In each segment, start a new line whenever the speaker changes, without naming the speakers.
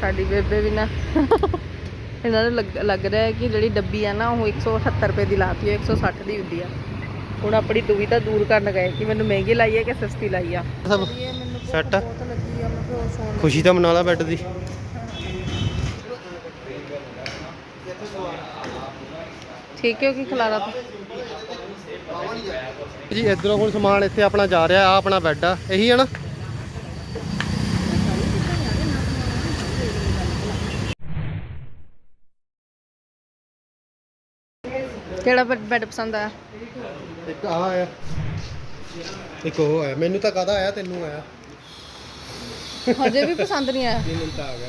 ਸਾਡੀ ਬੇਬੇ ਵੀ ਨਾ। ਇਹਨਾਂ ਨੂੰ ਲੱਗ- ਰਿਹਾ ਹੈ ਕਿ ਜਿਹੜੀ ਡੱਬੀ ਆ ਨਾ ਉਹ 178 ਰੁਪਏ ਦੀ ਲਾਤੀ ਹੈ 160 ਦੀ ਹੁੰਦੀ ਆ। ਹੁਣ ਆਪਣੀ ਦੁਵਿਧਾ ਦੂਰ ਕਰਨ ਗਏ ਕਿ ਮੈਨੂੰ ਮਹਿੰਗੀ ਲਾਈ ਹੈ ਕਿ ਸਸਤੀ ਲਾਈ ਆ?
ਸਭ ਸੈੱਟ ਖੁਸ਼ੀ ਤਾਂ ਮਨਾ ਲਾ ਬੈੱਡ ਦੀ।
ਠੀਕ ਹੈ ਕਿ ਖਿਲਾਰਾ ਤਾਂ?
ਜੀ ਇਧਰੋਂ ਹੁਣ ਸਮਾਨ ਇੱਥੇ ਆਪਣਾ ਜਾ ਰਿਹਾ ਆ ਆਪਣਾ ਬੈੱਡ ਆ ਇਹੀ ਹੈ ਨਾ?
ਕਿਹੜਾ ਬੈੱਡ ਪਸੰਦ ਆਇਆ?
ਇੱਕ ਆ ਆਇਆ। ਇੱਕ ਉਹ ਆਇਆ। ਮੈਨੂੰ ਤਾਂ ਕਾਹਦਾ ਆਇਆ ਤੈਨੂੰ ਆਇਆ।
ਹਜੇ ਵੀ ਪਸੰਦ ਨਹੀਂ ਆਇਆ।
ਮੈਨੂੰ ਤਾਂ ਆ ਗਿਆ।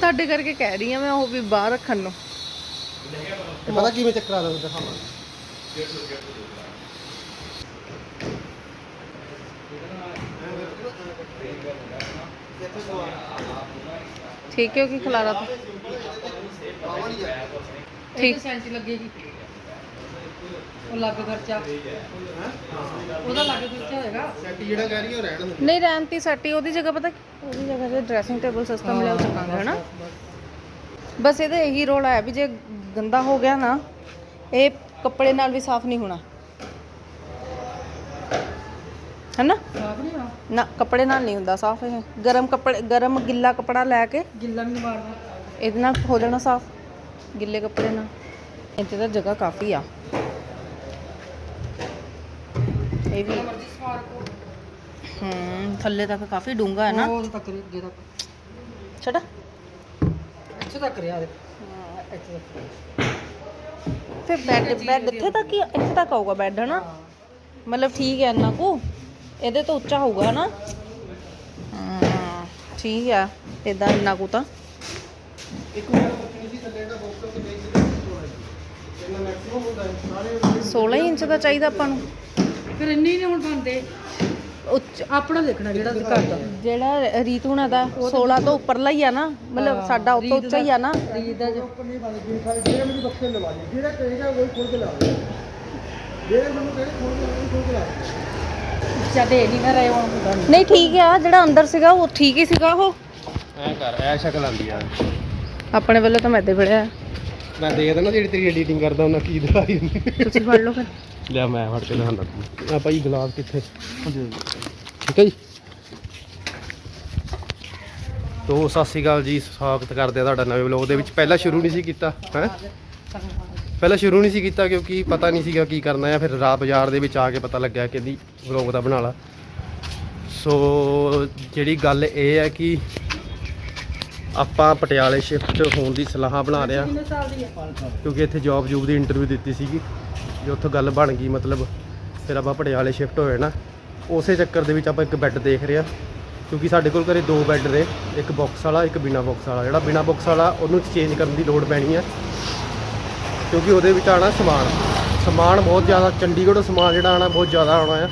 ਤੁਹਾਡੇ ਕਰਕੇ ਕਹਿ ਰਹੀ ਆ ਮੈਂ ਉਹ ਵੀ ਬਾਹਰ ਰੱਖਣ ਨੂੰ।
ਇਹ ਪਤਾ ਕਿਵੇਂ ਚੱਕਰਾ ਦਾ ਦਿਖਾਵਾਂ।
ਠੀਕ ਹੈ ਕਿ ਖਿਲਾਰਾ ਤਾਂ? ਠੀਕ
ਸੈਂਟੀ ਲੱਗੇਗੀ। ਉਹ ਲੱਗ ਖਰਚਾ। ਉਹਦਾ ਲੱਗ ਖਰਚਾ ਹੋਏਗਾ।
ਸੈੱਟ ਜਿਹੜਾ ਕਹਿ ਰਹੀ ਉਹ ਰਹਿਣ ਦੇ
ਨਹੀਂ ਰਹਿਣਤੀ ਸੈਟੀ ਉਹਦੀ ਜਗ੍ਹਾ ਪਤਾ ਉਹਦੀ ਜਗ੍ਹਾ ਤੇ ਡਰੈਸਿੰਗ ਟੇਬਲ ਸਿਸਟਮ ਲਿਆ ਚੱਕਾਂਗੇ ਹਨਾ? ਬਸ ਇਹਦਾ ਇਹੀ ਰੋਲ ਹੈ ਵੀ ਜੇ ਗੰਦਾ ਹੋ ਗਿਆ ਨਾ ਇਹ ਕੱਪੜੇ ਨਾਲ ਵੀ ਸਾਫ਼ ਨਹੀਂ ਹੋਣਾ। ਹਨਾ?
ਸਾਫ਼ ਨਹੀਂ ਹੋਣਾ?
ਨਾ ਕੱਪੜੇ ਨਾਲ ਨਹੀਂ ਹੁੰਦਾ ਸਾਫ਼ ਇਹ। ਗਰਮ ਕੱਪੜੇ ਗਰਮ ਗਿੱਲਾ ਕੱਪੜਾ ਲੈ ਕੇ
ਗਿੱਲਾ ਵੀ ਨਹੀਂ ਮਾਰਨਾ
ਇਹਦੇ ਨਾਲ ਹੋ ਜਾਣਾ ਸਾਫ਼ ਗਿੱਲੇ ਕੱਪੜੇ ਨਾਲ। ਇੱਥੇ ਤਾਂ ਜਗ੍ਹਾ ਕਾਫੀ ਆ। ਇਹ ਵੀ।
ਮਰਜ਼ੀ ਸਵਾਰ ਕੋ
ਹੂੰ ਥੱਲੇ ਤੱਕ ਕਾਫੀ ਡੂੰਘਾ ਹੈ ਨਾ।
ਉਹ ਤੱਕ ਅੱਗੇ ਤੱਕ
ਛੜਾ
ਇੱਥੇ ਤੱਕ ਰਿਹਾ ਦੇ ਇੱਥੇ ਤੱਕ
ਫਿਰ ਬੈੱਡ ਬੈੱਡ ਇੱਥੇ ਤੱਕ ਹੀ ਇੱਥੇ ਤੱਕ ਆਊਗਾ ਬੈੱਡ ਹਨਾ? ਮਤਲਬ ਠੀਕ ਹੈ ਇੰਨਾ ਕੁ। ਇਹਦੇ ਤੋਂ ਉੱਚਾ ਹੋਊਗਾ ਨਾ ਹਾਂ ਠੀਕ ਆ ਇਦਾਂ ਇੰਨਾ ਕੁ ਤਾਂ।
ਇੱਕ ਹੋਰ ਪੁੱਛਣੀ ਸੀ ਥੱਲੇ ਦਾ ਬੋਕਸ ਹੁੰਦਾ ਹੈ ਸਾਰੇ
16 ਇੰਚ ਦਾ ਚਾਹੀਦਾ ਆਪਾਂ ਨੂੰ।
ਫਿਰ ਇੰਨੇ ਹੀ ਨੇ ਹੁਣ ਬੰਦੇ
ਉੱਚ
ਆਪਣਾ ਦੇਖਣਾ ਜਿਹੜਾ ਘਰ ਦਾ।
ਜਿਹੜਾ ਰੀਤ ਹੁਣਾਂ ਦਾ 16 ਤੋਂ ਉੱਪਰਲਾ ਹੀ ਆ ਨਾ ਮਤਲਬ ਸਾਡਾ ਉਹ ਤੋਂ ਉੱਚਾ ਹੀ ਆ ਨਾ।
ਰੀਤ ਦਾ ਜੋ
ਨਹੀਂ ਬਾਲੇ ਜੀ ਸਾਰੇ ਜਿਹੜੇ ਮੈਨੂੰ ਬਕਸੇ ਲਵਾ ਲਈ ਜਿਹੜਾ ਕਹੇਗਾ ਉਹ ਖੋਲ ਕੇ ਲਾ ਦੇ ਜਿਹੜੇ ਮੈਨੂੰ ਕਹੇ ਖੋਲ ਕੇ ਲਾ ਖੋਲ ਕੇ ਲਾ
ਚਾਦੇ ਨਹੀਂ ਨਾ ਰਹੇ ਹੁਣ ਹੁੰਦਾ ਨਹੀਂ
ਨਹੀਂ ਠੀਕ ਆ ਜਿਹੜਾ ਅੰਦਰ ਸੀਗਾ ਉਹ ਠੀਕ ਹੀ ਸੀਗਾ ਉਹ।
ਐ ਕਰ ਐ ਸ਼ਕਲ ਆਂਦੀ ਆ।
ਆਪਣੇ ਵੱਲੋਂ ਤਾਂ ਮੈਂ ਇੱਥੇ ਫੜਿਆ।
ਮੈਂ ਦੇਖਦਾ ਨਾ ਜਿਹੜੀ ਤੇਰੀ ਐਡੀਟਿੰਗ ਕਰਦਾ ਉਹਨਾਂ ਕੀ ਦਿਖਾਈ
ਤੁਸੀਂ ਫੜ ਲਓ ਫਿਰ।
ਲਿਆ ਮੈਂ ਫੜ ਕੇ ਦਿਖਾਉਂਦਾ। ਆ ਭਾਈ ਗਲਾਸ ਕਿੱਥੇ? ਠੀਕ ਹੈ ਜੀ। ਤੋ ਸਤਿ ਸ਼੍ਰੀ ਅਕਾਲ ਜੀ ਸਵਾਗਤ ਕਰਦੇ ਆ ਤੁਹਾਡਾ ਨਵੇਂ ਵਲੌਗ ਦੇ ਵਿੱਚ। ਪਹਿਲਾਂ ਸ਼ੁਰੂ ਨਹੀਂ ਸੀ ਕੀਤਾ ਹੈ? ਪਹਿਲਾਂ ਸ਼ੁਰੂ ਨਹੀਂ ਸੀ ਕੀਤਾ ਕਿਉਂਕਿ ਪਤਾ ਨਹੀਂ ਸੀਗਾ ਕੀ ਕਰਨਾ ਹੈ ਫਿਰ ਰਾਤ ਬਾਜ਼ਾਰ ਦੇ ਵਿੱਚ ਆ ਕੇ ਪਤਾ ਲੱਗਿਆ ਕਿ ਦੀ ਵਲੌਗ ਦਾ ਬਣਾ ਲਾ। ਸੋ ਜਿਹੜੀ ਗੱਲ ਇਹ ਹੈ ਕਿ ਆਪਾਂ ਪਟਿਆਲੇ ਸ਼ਿਫਟ ਹੋਣ ਦੀ ਸਲਾਹ ਬਣਾ ਰਹੇ। ਹੈ ਕਿਉਂਕਿ ਇੱਥੇ ਜੌਬ ਜੂਬ ਦੀ ਇੰਟਰਵਿਊ ਦਿੱਤੀ ਸੀਗੀ। ਜੇ ਉੱਥੋਂ ਗੱਲ ਬਣ ਗਈ ਮਤਲਬ ਫਿਰ ਆਪਾਂ ਪਟਿਆਲੇ ਸ਼ਿਫਟ ਹੋਏ ਨਾ ਉਸੇ ਚੱਕਰ ਦੇ ਵਿੱਚ ਆਪਾਂ ਇੱਕ ਬੈੱਡ ਦੇਖ ਰਹੇ ਹਾਂ। ਕਿਉਂਕਿ ਸਾਡੇ ਕੋਲ ਘਰੇ ਦੋ ਬੈੱਡ ਨੇ ਇੱਕ ਬਾਕਸ ਵਾਲਾ ਇੱਕ ਬਿਨਾ ਬਾਕਸ ਵਾਲਾ। ਜਿਹੜਾ ਬਿਨਾ ਬਾਕਸ ਵਾਲਾ ਉਹਨੂੰ ਚੇਂਜ ਕਰਨ ਦੀ ਲੋੜ ਪੈਣੀ ਹੈ ਕਿਉਂਕਿ ਉਹਦੇ ਵਿੱਚ ਆਣਾ ਸਮਾਨ। ਸਮਾਨ ਬਹੁਤ ਜ਼ਿਆਦਾ ਚੰਡੀਗੜ੍ਹੋਂ ਸਮਾਨ ਜਿਹੜਾ ਆਣਾ ਬਹੁਤ ਜ਼ਿਆਦਾ ਆਉਣਾ ਆ।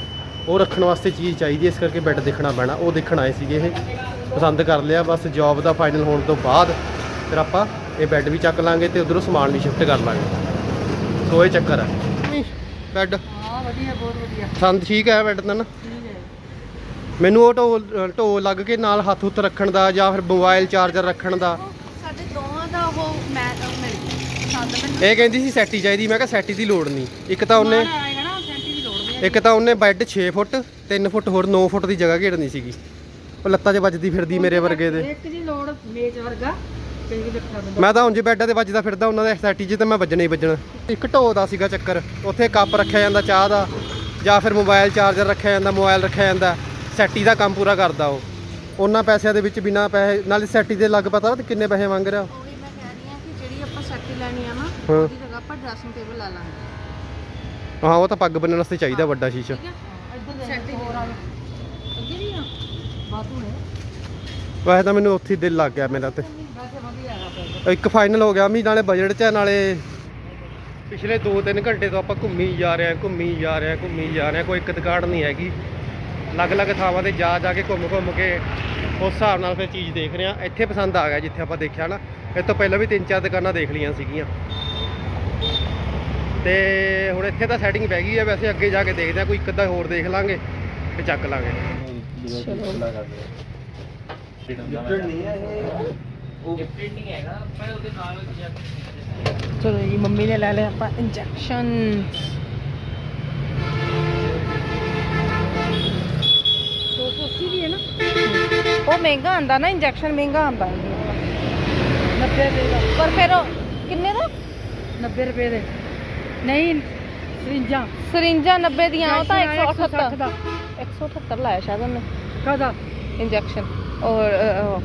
ਉਹ ਰੱਖਣ ਵਾਸਤੇ ਚੀਜ਼ ਚਾਹੀਦੀ ਇਸ ਕਰਕੇ ਬੈੱਡ ਦੇਖਣਾ ਪੈਣਾ। ਉਹ ਦੇਖਣ ਆਏ ਸੀਗੇ ਇਹ। ਪਸੰਦ ਕਰ ਲਿਆ। ਬਸ ਜੌਬ ਦਾ ਫਾਈਨਲ ਹੋਣ ਤੋਂ ਬਾਅਦ ਫਿਰ ਆਪਾਂ ਇਹ ਬੈੱਡ ਵੀ ਚੱਕ ਲਾਂਗੇ ਤੇ ਉਧਰੋਂ ਸਮਾਨ ਵੀ ਸ਼ਿਫਟ ਕਰ ਲਾਂਗੇ। ਸੋ ਇਹ ਚੱਕਰ ਹੈ ਬੈੱਡ
ਹਾਂ ਵਧੀਆ ਬਹੁਤ ਵਧੀਆ।
ਪਸੰਦ ਠੀਕ ਹੈ ਬੈੱਡ ਤਾਂ ਨਾ? ਮੈਨੂੰ ਉਹ ਢੋ ਢੋ ਲੱਗ ਕੇ ਨਾਲ ਹੱਥ ਹੁੱਤ ਰੱਖਣ ਦਾ ਜਾਂ ਫਿਰ ਮੋਬਾਈਲ ਚਾਰਜਰ ਰੱਖਣ ਦਾ।
ਸਾਡੇ ਦੋਵਾਂ ਦਾ ਉਹ ਮੈਂ ਮਿਲ
ਇਹ ਕਹਿੰਦੀ ਸੀ ਸੈਟੀ ਚਾਹੀਦੀ ਮੈਂ ਕਿਹਾ ਸੈਟੀ ਦੀ ਲੋੜ ਨਹੀਂ। ਇੱਕ ਤਾਂ ਉਹਨੇ ਇੱਕ ਤਾਂ ਉਹਨੇ ਬੈੱਡ 6 ਫੁੱਟ 3 ਫੁੱਟ ਹੋਰ 9 ਫੁੱਟ ਦੀ ਜਗ੍ਹਾ ਘੇੜਨੀ ਸੀਗੀ। ਉਹ ਲੱਤਾਂ 'ਚ ਵੱਜਦੀ ਫਿਰਦੀ ਮੇਰੇ ਵਰਗੇ ਦੇ।
ਇੱਕ ਦੀ ਲੋੜ ਮੇਜ਼ ਵਰਗਾ ਵੀ
ਮੈਂ ਤਾਂ ਉਂਝ ਬੈੱਡਾਂ ਤੇ ਵੱਜਦਾ ਫਿਰਦਾ ਉਹਨਾਂ ਦੇ ਸੈਟੀ 'ਚ ਤੇ ਮੈਂ ਵੱਜਣਾ ਹੀ ਵੱਜਣਾ। ਇੱਕ ਢੋ ਦਾ ਸੀਗਾ ਚੱਕਰ ਉੱਥੇ ਕੱਪ ਰੱਖਿਆ ਜਾਂਦਾ ਚਾਹ ਦਾ ਜਾਂ ਫਿਰ ਮੋਬਾਈਲ ਚਾਰਜਰ ਰੱਖਿਆ ਜਾਂਦਾ ਮੋਬਾਈਲ ਰੱਖਿਆ ਜਾਂਦਾ ਸੈਟੀ ਦਾ ਕੰਮ ਪੂਰਾ ਕਰਦਾ ਉਹ। ਉਹਨਾਂ ਪੈਸਿਆਂ ਦੇ ਵਿੱਚ ਬਿਨਾ ਪੈਸੇ ਨਾਲ ਸੈਟੀ ਦੇ ਲੱਗ ਪਤਾ ਕਿੰਨੇ ਪੈਸੇ ਮੰਗ ਰਿਹਾ
ਉਹੀ। ਮੈਂ ਕਹਿ ਰਹੀ ਹਾਂ ਕਿ ਜਿਹੜੀ ਆਪਾਂ ਸੈੱਟੀ ਲੈਣੀ ਆ ਨਾ
ਹਾਂ।
ਉਹਦੀ ਜਗ੍ਹਾ ਆਪਾਂ ਡਰੈਸਿੰਗ ਟੇਬਲ ਲਾ ਲਾਂਗੇ।
ਹਾਂ ਉਹ ਤਾਂ ਪੱਗ ਬੰਨਣ ਵਾਸਤੇ ਚਾਹੀਦਾ ਵੱਡਾ ਸ਼ੀਸ਼ਾ।
ਠੀਕ ਹੈ?
ਇੱਧਰ ਦੇ।
ਸੈੱਟੀ
ਹੋਰ
ਵੀ ਆ
ਬਾਤੂ ਨੇ।
ਵੈਸੇ ਤਾਂ ਮੈਨੂੰ ਉੱਥੇ ਹੀ ਦਿਲ ਲੱਗ ਗਿਆ ਮੇਰਾ ਤੇ।
ਵੈਸੇ ਵਧੀਆ ਹੈਗਾ ਫਿਰ
ਇੱਕ ਫਾਈਨਲ ਹੋ ਗਿਆ ਵੀ ਨਾਲੇ ਬਜਟ 'ਚ ਹੈ, ਨਾਲੇ ਪਿਛਲੇ 2-3 ਘੰਟੇ ਤੋਂ ਆਪਾਂ ਘੁੰਮੀ ਜਾ ਰਹੇ ਹਾਂ ਘੁੰਮੀ ਜਾ ਰਹੇ ਹਾਂ ਘੁੰਮੀ ਜਾ ਰਹੇ ਹਾਂ ਕੋਈ ਇੱਕ ਦੁਕਾਨ ਨਹੀਂ ਹੈਗੀ। ਅਲੱਗ-ਅਲੱਗ ਥਾਵਾਂ ਤੇ ਜਾ ਜਾ ਕੇ ਘੁੰਮ ਘੁੰਮ ਕੇ ਉਸ ਹਿਸਾਬ ਨਾਲ ਫਿਰ ਚੀਜ਼ ਦੇਖ ਰਹੇ ਹਾਂ। ਇੱਥੇ ਪਸੰਦ ਆ ਗਿਆ ਜਿੱਥੇ ਆਪਾਂ ਦੇਖਿਆ ਨਾ। ਇਸ ਤੋਂ ਪਹਿਲਾਂ ਵੀ ਤਿੰਨ ਚਾਰ ਦੁਕਾਨਾਂ ਦੇਖ ਲਈਆਂ ਸੀਗੀਆਂ। ਤੇ ਹੁਣ ਇੱਥੇ ਤਾਂ ਸੈਟਿੰਗ ਪੈ ਗਈ ਹੈ ਵੈਸੇ ਅੱਗੇ ਜਾ ਕੇ ਦੇਖਦੇ ਹਾਂ ਕੋਈ ਇੱਕ ਅੱਧਾ ਹੋਰ ਦੇਖ ਲਾਂਗੇ ਤੇ ਚੱਕ ਲਾਂਗੇ।
ਚਲੋ। ਜੀ ਮੰਮੀ ਨੇ ਲੈ ਲਿਆ ਆਪਾਂ ਇੰਜੈਕਸ਼ਨ
ਹੈ ਨਾ?
ਉਹ ਮਹਿੰਗਾ ਆਂਦਾ ਨਾ ਇੰਜੈਕਸ਼ਨ ਮਹਿੰਗਾ ਆਂਦਾ
90 ਰੁਪਏ ਦਾ।
ਪਰ ਫਿਰ ਉਹ ਕਿੰਨੇ ਦਾ?
90 ਰੁਪਏ ਦੇ। ਨਹੀਂ ਸਰਿੰਜਾਂ।
ਸਰਿੰਜਾਂ 90 ਦੀਆਂ ਉਹ ਤਾਂ
Injection ਆਇਆ
168
ਦਾ।
178 ਲਾਇਆ ਸ਼ਾਇਦ ਉਹਨੇ।
ਕਾਦਾ
ਇੰਜੈਕਸ਼ਨ। ਔਰ ਅਹ, ਉਹ।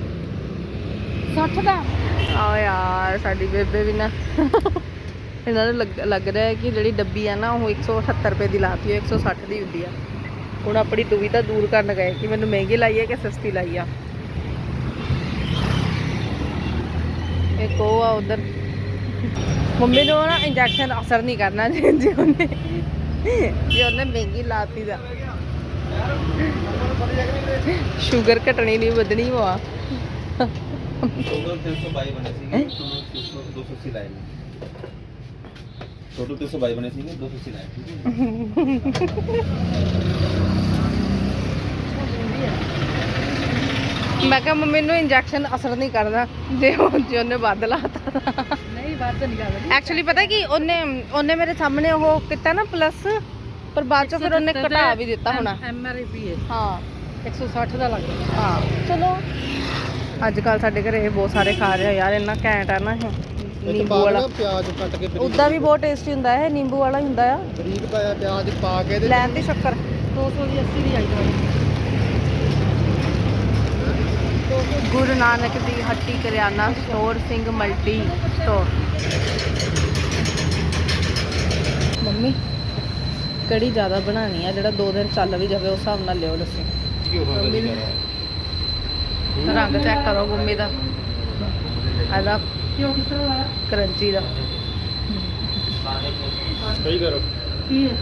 60 ਦਾ?
ਆ ਯਾਰ ਸਾਡੀ ਬੇਬੇ ਵੀ ਨਾ। ਇਹਨਾਂ ਨੂੰ ਲੱਗ ਰਿਹਾ ਹੈ ਕਿ ਜਿਹੜੀ ਡੱਬੀ ਆ ਨਾ ਉਹ 178 ਰੁਪਏ ਦੀ ਲਾਤੀ ਹੈ 160 ਦੀ ਹੁੰਦੀ ਆ। ਹੁਣ ਆਪਣੀ ਦੁਵਿਧਾ ਦੂਰ ਕਰਨ ਗਏ ਕਿ ਮੈਨੂੰ ਮਹਿੰਗੀ ਲਾਈ ਹੈ ਕਿ ਸਸਤੀ ਲਾਈ ਆ? ਇੱਕ ਉਹ ਆ ਉਧਰ। ਮੰਮੀ ਨੂੰ ਨਾ ਇੰਜੈਕਸ਼ਨ ਅਸਰ ਨਹੀਂ ਕਰਨਾ ਜੇ ਉਹਨੇ ਜੇ ਉਹਨੇ ਮਹਿੰਗੀ ਲਾਤੀ ਦਾ ਸ਼ੂਗਰ ਘਟਣੀ ਨਹੀਂ ਵਧਣੀ ਵਾ।
ਟੋਟਲ 322 ਬਣੇ ਸੀਗੇ 280 ਲਾਏ ਟੋਟਲ 322 ਬਣੇ ਸੀਗੇ 280 ਲਾਏ
ਮੈਂ ਕਿਹਾ ਮੰਮੀ ਨੂੰ ਇੰਜੈਕਸ਼ਨ ਅਸਰ ਨਹੀਂ ਕਰਦਾ। ਜੇ ਉਹ ਜੇ ਉਹਨੇ ਵੱਧ ਲਾਤਾ
ਨਹੀਂ ਵੱਧ ਨਹੀਂ ਕਰਦਾ।
ਐਕਚੁਅਲੀ ਪਤਾ ਕੀ ਉਹਨੇ ਉਹਨੇ ਮੇਰੇ ਸਾਹਮਣੇ ਉਹ ਕੀਤਾ ਨਾ ਪਲੱਸ ਪਰ ਬਾਅਦ ਚ ਫਿਰ ਉਹਨੇ ਘਟਾ ਵੀ ਦਿੱਤਾ ਹੋਣਾ।
ਐਮ ਆਰ ਪੀ ਹੈ।
ਹਾਂ।
160 ਦਾ ਲੱਗ ਗਿਆ।
ਹਾਂ। ਚਲੋ। ਅੱਜ ਕੱਲ ਸਾਡੇ ਘਰੇ ਇਹ ਬਹੁਤ ਸਾਰੇ ਖਾ ਰਹੇ ਆ ਯਾਰ ਇੰਨਾ ਘੈਂਟ ਆ ਨਾ ਇਹ। ਨਿੰਬੂ ਵਾਲਾ।
ਪਿਆਜ਼ ਕੱਟ ਕੇ
ਉਦਾਂ ਵੀ ਬਹੁਤ ਟੇਸਟੀ ਹੁੰਦਾ ਹੈ ਇਹ ਨਿੰਬੂ ਵਾਲਾ ਹੀ ਹੁੰਦਾ ਆ।
ਬਰੀਕ ਪਾਇਆ ਪਿਆਜ਼ ਪਾ ਕੇ
ਲੈਣ ਦੀ ਸ਼ੱਕਰ।
200 ਦੀ 80 ਦੀ ਆਈ ਦਵਾਈ
ਗੁਰੂ ਨਾਨਕ ਦੀ ਹੱਟੀ ਕਰਿਆਨਾ store Singh multi store. Mummy. ਕੜੀ ਜ਼ਿਆਦਾ ਬਣਾਣੀ ਆ ਜਿਹੜਾ ਦੋ ਦਿਨ ਚੱਲ ਵੀ ਜਾਵੇ ਉਸ ਹਿਸਾਬ ਨਾਲ ਲਿਓ ਲੱਸੀ। ਰੰਗ ਚੈੱਕ ਕਰੋ ਮੰਮੀ ਦਾ। ਆਦਾ
ਕਿਉਂ ਕਿਸ ਤਰ੍ਹਾਂ ਆਇਆ
ਕਰੰਚੀ ਦਾ।
ਸਹੀ ਕਰੋ।
ਕੀ ਹੈ?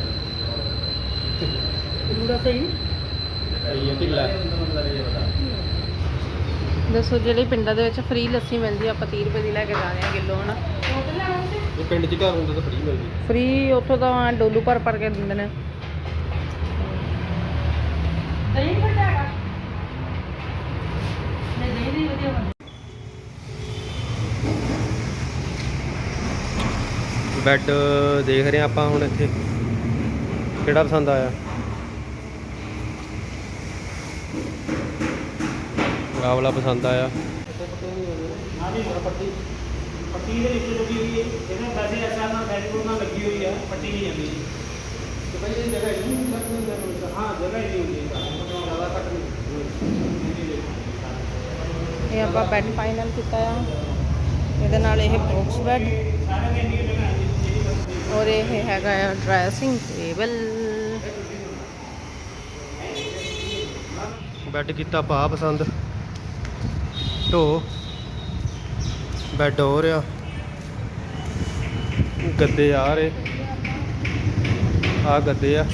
ਪੂਰਾ ਸਹੀ।
ਇਹ ਢਿੱਲਾ।
ਦੱਸੋ ਜਿਹੜੀ ਪਿੰਡਾਂ ਦੇ ਵਿੱਚ ਫ੍ਰੀ ਲੱਸੀ ਮਿਲਦੀ ਆ ਆਪਾਂ 30 ਰੁਪਏ ਦੀ ਲੈ ਕੇ ਜਾਣੇ ਆ ਕਿਲੋ ਹਨਾ?
ਇਹ ਪਿੰਡ 'ਚ ਘਰ ਹੁੰਦਾ ਤਾਂ ਫਰੀ ਮਿਲਦੀ
ਫ੍ਰੀ ਉੱਥੋਂ ਤਾਂ ਡੋਲੂ ਭਰ ਭਰ ਕੇ ਦਿੰਦੇ ਨੇ।
ਦਹੀਂ ਘਟਾ ਹੈਗਾ ਨਹੀਂ ਦਹੀਂ ਦੀ ਵਧੀਆ ਬਣਦੀ।
ਬੈੱਡ ਦੇਖ ਰਹੇ ਆਪਾਂ ਹੁਣ ਇੱਥੇ। ਕਿਹੜਾ ਪਸੰਦ ਆਇਆ? ਆਹ ਵਾਲਾ ਪਸੰਦ ਆਇਆ।
ਪੱਟੀ। ਦੇ ਵਿੱਚ ਜਿਹੜੀ ਇਹਨੇ ਵੈਸੇ ਐਸਾ ਨਾ ਬੈਕਗ੍ਰਾਉਂਡ ਨਾਲ ਲੱਗੀ ਹੋਈ ਆ ਪੱਟੀ ਨਹੀਂ ਜਾਂਦੀ। ਤੇ ਭਾਈ ਇਹ ਜਗ੍ਹਾ ਹੀ ਨਹੀਂ ਹਾਂ ਜਗ੍ਹਾ ਹੀ ਨਹੀਂ ਹੁੰਦੀ ਜ਼ਿਆਦਾ ਕੱਟ ਨਹੀਂ
ਇਹ ਆਪਾਂ ਬੈੱਡ ਫਾਈਨਲ ਕੀਤਾ ਆ। ਇਹਦੇ ਨਾਲ ਇਹ ਬਾਕਸ ਬੈੱਡ ਔਰ ਇਹ ਹੈਗਾ ਆ ਡਰੈਸਿੰਗ ਟੇਬਲ
ਬੈੱਡ ਕੀਤਾ ਭਾ ਪਸੰਦ। ਢੋ। ਬੈੱਡ ਹੋ ਰਿਹਾ। ਗੱਦੇ ਆ ਰਹੇ। ਆ ਗੱਦੇ ਆ।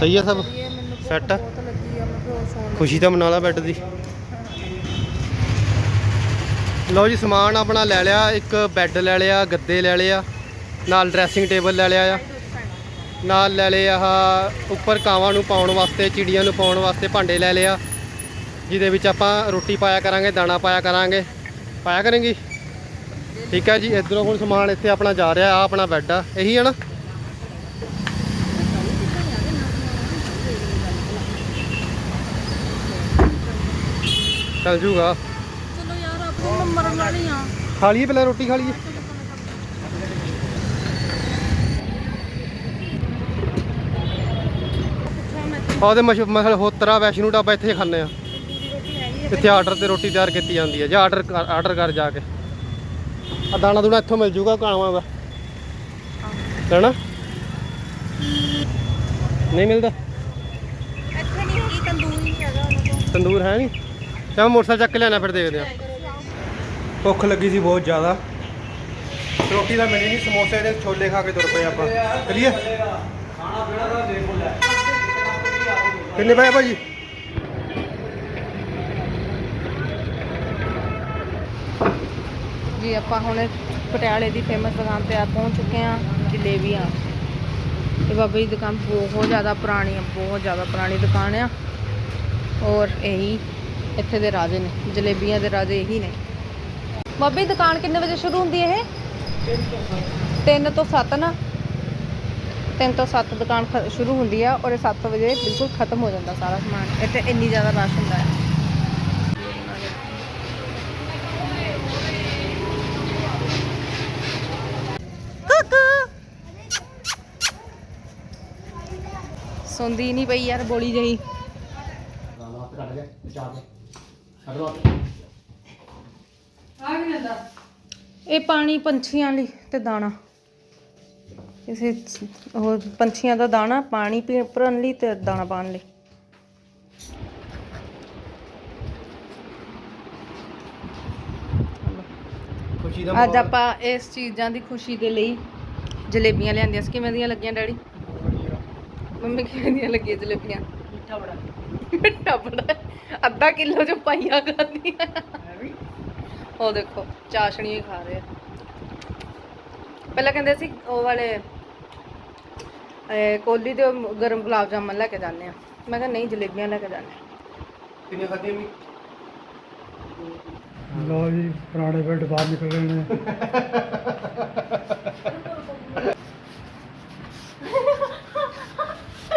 ਸਹੀ ਆ ਸਭ? ਸੈੱਟ ਆ
ਆ?
ਖੁਸ਼ੀ ਤਾਂ ਮਨਾ ਲਾ ਬੈੱਡ ਦੀ। ਲਓ ਜੀ ਸਮਾਨ ਆਪਣਾ ਲੈ ਲਿਆ ਇੱਕ ਬੈੱਡ ਲੈ ਲਿਆ ਗੱਦੇ ਲੈ ਲਿਆ ਨਾਲ ਡਰੈਸਿੰਗ ਟੇਬਲ ਲੈ ਲਿਆ ਆ। ਨਾਲ ਲੈ ਲਏ ਆਹ ਉੱਪਰ ਕਾਵਾਂ ਨੂੰ ਪਾਉਣ ਵਾਸਤੇ ਚਿੜੀਆਂ ਨੂੰ ਪਾਉਣ ਵਾਸਤੇ ਭਾਂਡੇ ਲੈ ਲਿਆ ਜਿਹਦੇ ਵਿੱਚ ਆਪਾਂ ਰੋਟੀ ਪਾਇਆ ਕਰਾਂਗੇ ਦਾਣਾ ਪਾਇਆ ਕਰਾਂਗੇ। ਪਾਇਆ ਕਰਾਂਗੇ? ਠੀਕ ਹੈ ਜੀ ਇਧਰੋਂ ਹੁਣ ਸਮਾਨ ਇੱਥੇ ਆਪਣਾ ਜਾ ਰਿਹਾ ਆ ਆਪਣਾ ਬੈੱਡ ਆ ਇਹੀ ਹੈ ਨਾ? ਚੱਲ ਜੂਗਾ।
ਚਲੋ ਯਾਰ ਆਪਾਂ ਹੁਣ ਮਰਨ ਵਾਲੀ ਆ।
ਖਾ ਲਈਏ ਪਹਿਲਾਂ ਰੋਟੀ ਖਾ ਲਈਏ। ਉਹਦੇ ਮਸ਼ ਮਸਲ ਹੋਤਰਾ ਵੈਸ਼ਨੂ ਢਾਬਾ ਇੱਥੇ ਖਾਂਦੇ ਆ। ਇੱਥੇ ਆਰਡਰ ਤੇ ਰੋਟੀ ਤਿਆਰ ਕੀਤੀ ਜਾਂਦੀ ਹੈ। ਜਾਂ ਆਰਡਰ ਆਰਡਰ ਕਰ ਜਾ ਕੇ। ਆ ਦਾਣਾ ਦੂਣਾ ਇੱਥੋਂ ਮਿਲ ਜੂਗਾ ਕਾਵਾਂ ਦਾ। ਹੈਨਾ? ਨਹੀਂ ਮਿਲਦਾ?
ਇੱਥੇ ਨਹੀਂ ਹੈਗੀ ਤੰਦੂਰ ਹੀ ਨਹੀਂ ਹੈਗਾ ਉਹਨਾਂ ਕੋਲ।
ਤੰਦੂਰ ਹੈ ਨਹੀਂ? ਚਾ ਮੋਟਰਸਾਈਕਲ ਚੱਕ ਲੈਣਾ ਫਿਰ ਦੇਖਦੇ ਆ ਭੁੱਖ ਲੱਗੀ ਸੀ ਬਹੁਤ ਜ਼ਿਆਦਾ। ਰੋਟੀ ਤਾਂ ਮਿਲੀ ਨਹੀਂ ਸਮੋਸੇ ਦੇ ਛੋਲੇ ਖਾ ਕੇ ਤੁਰ ਪਏ ਆਪਾਂ। ਚਲੀਏ। ਕਿੰਨੇ ਪਏ ਭਾਜੀ?
ਜੀ, ਆਪਾਂ ਹੁਣ ਪਟਿਆਲੇ ਦੀ ਫੇਮਸ ਦੁਕਾਨ ਤੇ ਆ ਪਹੁੰਚ ਚੁੱਕੇ ਆ ਜਲੇਬੀਆਂ। ਇਹ ਬਾਬਾ ਜੀ ਦੀ ਦੁਕਾਨ ਬਹੁਤ ਜ਼ਿਆਦਾ ਪੁਰਾਣੀ ਆ, ਬਹੁਤ ਜ਼ਿਆਦਾ ਪੁਰਾਣੀ ਦੁਕਾਨ ਆ। ਔਰ ਇਹੀ ਇੱਥੇ ਦੇ ਰਾਜੇ ਨੇ, ਜਲੇਬੀਆਂ ਦੇ ਰਾਜੇ ਇਹੀ ਨੇ। ਬਾਬੇ ਦੁਕਾਨ ਕਿੰਨੇ ਵਜੇ ਸ਼ੁਰੂ ਹੁੰਦੀ ਹੈ ਇਹ? 3 ਤੋਂ 7 ਨਾ। 3 ਤੋਂ 7 ਦੁਕਾਨ ਖ- ਸ਼ੁਰੂ ਹੁੰਦੀ ਆ ਔਰ ਇਹ 7 ਵਜੇ ਬਿਲਕੁਲ ਖਤਮ ਹੋ ਜਾਂਦਾ ਸਾਰਾ ਸਮਾਨ। ਇੱਥੇ ਇੰਨੀ ਜ਼ਿਆਦਾ ਰਸ਼ ਹੁੰਦਾ ਹੈ। ਸੁਣਦੀ ਨਹੀਂ ਪਈ ਯਾਰ ਬੋਲੀ
ਲੈਂਦਾ
ਇਹ ਪਾਣੀ ਪੰਛੀਆਂ ਲਈ ਤੇ ਦਾਣਾ। ਇਸੇ ਉਹ ਪੰਛੀਆਂ ਦਾ ਦਾਣਾ ਪਾਣੀ ਪੀਣ ਭਰਨ ਲਈ ਤੇ ਦਾਣਾ ਪਾਣ ਲਈ। ਅੱਜ ਆਪਾਂ ਇਸ ਚੀਜ਼ਾਂ ਦੀ ਖੁਸ਼ੀ ਦੇ ਲਈ ਜਲੇਬੀਆਂ ਲਿਆਂਦੀਆਂ ਸੀ। ਕਿਵੇਂ ਦੀਆਂ ਲੱਗੀਆਂ ਡੈਡੀ? ਮੰਮੀ ਕਿਵੇਂ ਦੀਆਂ ਲੱਗੀਆਂ। ਜਲੇਬੀਆਂ
ਮਿੱਠਾ ਬੜਾ।
ਮਿੱਠਾ ਬੜਾ ਅੱਧਾ ਕਿਲੋ ਚ ਪਾਈਆਂ ਖਾਦੀਆਂ ਉਹ ਦੇਖੋ ਚਾਸ਼ਣੀ ਹੀ ਖਾ ਰਹੇ ਆ। ਪਹਿਲਾਂ ਕਹਿੰਦੇ ਸੀ ਉਹ ਵਾਲੇ ਕੋਲੀ ਦੇ ਗਰਮ ਗੁਲਾਬ ਜਾਮਨ ਲੈ ਕੇ ਜਾਂਦੇ ਆ। ਮੈਂ ਕਿਹਾ ਨਹੀਂ ਜਲੇਬੀਆਂ ਲੈ ਕੇ ਜਾਂਦੇ ਆ।
ਕਿੰਨੇ ਖਾਦੇ ਵੀ
ਲੋ ਜੀ ਪੁਰਾਣੇ ਬੈੱਡ ਬਾਹਰ ਨਿਕਲ ਰਹੇ ਨੇ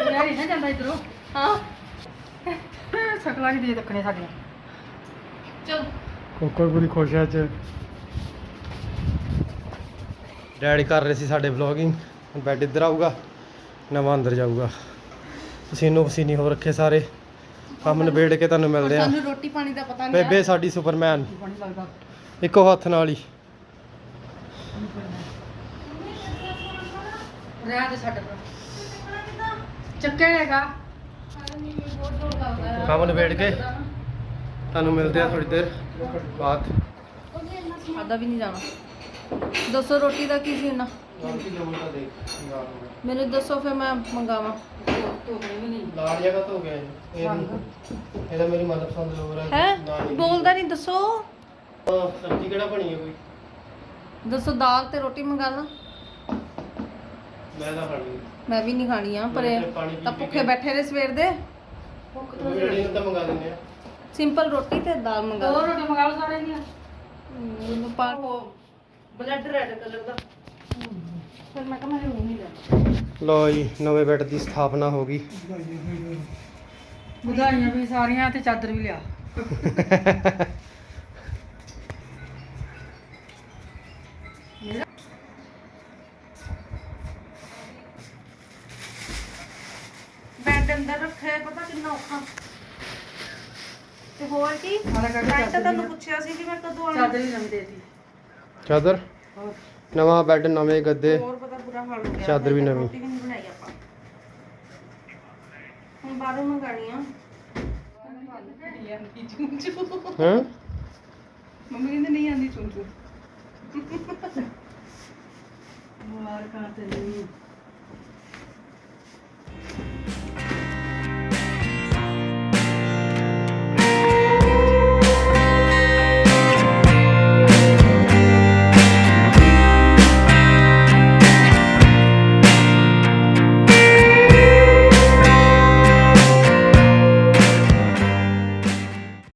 ਯਾਰ ਇਹ ਨਾ ਜਾਂਦਾ ਇਧਰੋਂ।
ਹਾਂ।
ਸਕਲਾਂ ਦੀ ਦੇ ਰੱਖਣੇ ਸਾਡੀਆਂ।
ਚਲ।
ਕੋਕਰ ਪੂਰੀ ਖੁਸ਼ ਹੈ ਚ
ਡੈਡੀ ਕਰ ਰਹੇ ਸੀ ਸਾਡੇ ਵਲੌਗਿੰਗ ਬੈੱਡ ਇੱਧਰ ਆਊਗਾ ਨਵਾਂ ਅੰਦਰ ਜਾਊਗਾ। ਪਸੀਨੋ ਪਸੀਨੀ ਹੋ ਰੱਖੇ ਸਾਰੇ। ਕੰਮ ਨਿਬੇੜ ਕੇ ਤੁਹਾਨੂੰ ਮਿਲਦੇ ਆ
ਸਾਨੂੰ ਰੋਟੀ ਪਾਣੀ ਦਾ ਪਤਾ ਨਹੀਂ
ਬੇਬੇ ਸਾਡੀ ਸੁਪਰਮੈਨ
ਪਾਣੀ ਲੱਗਦਾ।
ਇੱਕੋ ਹੱਥ ਨਾਲ ਹੀ।
ਰਹਿ ਤੇ ਛੱਡ ਪਰ ਚੱਕਿਆ ਹੈਗਾ।
ਕੰਮ ਨਿਬੇੜ ਕੇ ਤੁਹਾਨੂੰ ਮਿਲਦੇ ਆ ਥੋੜੀ ਦੇਰ ਬਾਅਦ।
ਖਾਦਾ ਵੀ ਨਹੀਂ ਜਾਣਾ। ਦੱਸੋ ਰੋਟੀ ਦਾ ਕੀ ਸੀ ਨਾ ਮੈਨੂੰ ਦੱਸੋ ਫਿਰ ਮੈਂ ਮੰਗਾਵਾਂ।
ਲਾਲ ਜਗ੍ਹਾ ਤੋਂ ਹੋ ਗਿਆ ਇਹ ਇਹਦਾ ਮੇਰੀ ਮਨਪਸੰਦ ਲੋਰ ਹੈ
ਹੈ?
ਨਾਲ ਹੀ।
ਬੋਲਦਾ ਨਹੀਂ ਦੱਸੋ।
ਹਾਂ, ਸਬਜ਼ੀ ਕਿਹੜਾ ਬਣੀ ਹੈ ਕੋਈ?
ਦੱਸੋ ਦਾਲ ਤੇ ਰੋਟੀ ਮੰਗਾ ਲਾਂ।
ਮੈਂ ਤਾਂ ਖਾਣੀ
ਮੈਂ ਵੀ ਨਹੀਂ ਖਾਣੀ ਆ ਪਰ
ਮੈਂ
ਇਹ
ਤੇ ਪਾਣੀ ਪੀ
ਤਾਂ
ਪੀ
ਭੁੱਖੇ
ਕੇ-
ਬੈਠੇ ਨੇ ਸਵੇਰ ਦੇ।
ਰੇੜੀ ਨੂੰ ਤਾਂ ਮੰਗਾ ਦਿੰਦੇ ਆ।
ਸਿੰਪਲ ਰੋਟੀ ਤੇ ਦਾਲ ਮੰਗਾ
ਹੋਰ
ਲਾਂ
ਰੋਟੀ ਮੰਗਾ ਲਓ ਸਾਰੇ ਦੀਆਂ
ਮੈਨੂੰ ਪਾ ਉਹ ਬਲੱਡ ਰੈਡ ਕਲਰ ਦਾ। ਫਿਰ ਮੈਂ ਕਿਹਾ ਮੈਂ ਉਹ ਨਹੀਂ ਲੈਣਾ
ਲੋ। ਜੀ ਨਵੇਂ ਬੈੱਡ ਦੀ ਸਥਾਪਨਾ ਹੋ ਗਈ।
ਵਧਾਈਆਂ ਵੀ ਸਾਰੀਆਂ ਤੇ ਚਾਦਰ ਵੀ ਲਿਆ।
ਬੈੱਡ ਅੰਦਰ ਰੱਖਿਆ ਪਤਾ ਕਿੰਨਾ ਔਖਾ। ਤੇ ਹੋਰ ਕੀ?
ਹਾਲੇ ਕੱਢ
ਮੈਂ ਤਾਂ ਤੁਹਾਨੂੰ ਪੁੱਛਿਆ ਸੀ ਕਿ ਮੈਂ ਕਦੋਂ ਆਉਣਾ।
ਚਾਦਰ ਵੀ ਨਵੀਂ ਦੇਤੀ।
ਚਾਦਰ?
ਹੋਰ?
ਨਵਾਂ ਬੈੱਡ ਨਵੇਂ ਗੱਦੇ।
ਹੋਰ ਪਤਾ ਬੁਰਾ ਹਾਲ ਹੋ ਗਿਆ।
ਚਾਦਰ ਵੀ ਨਵੀਂ।
ਰੋਟੀ ਵੀ ਨਹੀਂ ਬਣਾਈ ਆਪਾਂ। ਹੁਣ ਬਾਹਰੋਂ ਮੰਗਾਣੀ ਆ।
ਹਾਂ?
ਮੰਮੀ ਕਹਿੰਦੇ ਨਹੀਂ ਆਂਦੀ ਚੁੰਚੂ
ਮੁਬਾਰਕਾਂ ਤੇ ਨਹੀਂ